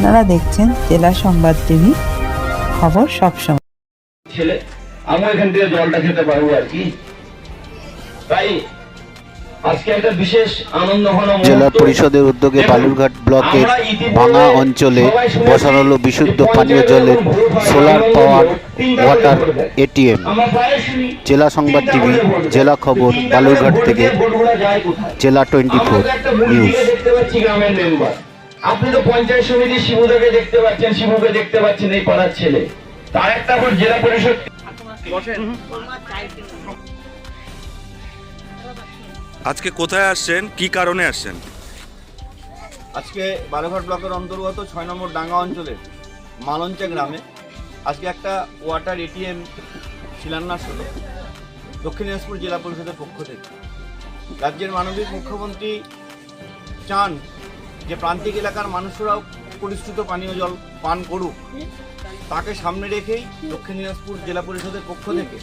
আপনারা দেখছেন জেলা সংবাদ টিভি খবর সবসময় ছেলে আমি এখান থেকে জলটা খেতে পারব আর কি তাই আজকে একটা বিশেষ আনন্দ ঘন মুহূর্ত। জেলা পরিষদের উদ্যোগে বালুরঘাট ব্লকের ভাঙা অঞ্চলে বসানো হলো বিশুদ্ধ পানীয় জলের সোলার পাওয়ার ওয়াটার। এটিএম জেলা সংবাদ টিভি। জেলা খবর বালুরঘাট থেকে? জেলা টোয়েন্টি ফোর নিউজ আপনি তো পঞ্চায়েত সমিতির শিবুদাকে দেখতে পাচ্ছেন শিবুকে দেখতে পাচ্ছেন এই পাড়ার ছেলে। তার একটা ভোট জেলা পরিষদ আজকে কোথায় আসছেন? কি কারণে আসছেন? আজকে বারোঘাট ব্লকের অন্তর্গত ছয় নম্বর ডাঙ্গা অঞ্চলে মালঞ্চা গ্রামে আজকে একটা ওয়াটার এটিএম শিলান্যাস হলো দক্ষিণ দিনাজপুর জেলা পরিষদের পক্ষ থেকে। রাজ্যের মানবিক মুখ্যমন্ত্রী চান যে প্রান্তিক এলাকার মানুষরাও পরিশ্রুত পানীয় জল পান করুক, তাকে সামনে রেখেই দক্ষিণ দিনাজপুর জেলা পরিষদের পক্ষ থেকে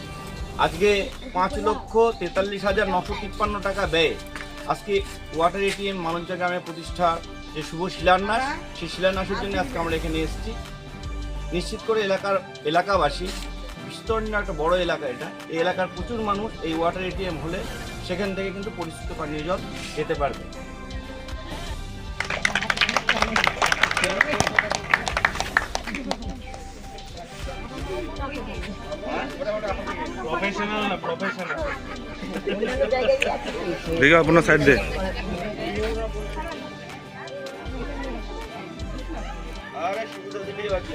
আজকে পাঁচ লক্ষ তেতাল্লিশ হাজার নশো তিপ্পান্ন টাকা ব্যয়ে আজকে ওয়াটার এটিএম মালঞ্চা গ্রামে প্রতিষ্ঠা যে শুভ শিলান্যাস, সেই শিলান্যাসের জন্য আজকে আমরা এখানে এসেছি। নিশ্চিত করে এলাকার এলাকাবাসী বিস্তীর্ণ একটা বড় এলাকা এটা। এই এলাকার প্রচুর মানুষ এই ওয়াটার এটিএম হলে সেখান থেকে কিন্তু পরিশুদ্ধ পানীয় জল খেতে পারবে। দেখি আপনার সাইড দে আরে সুবিধা দিলেই বাকি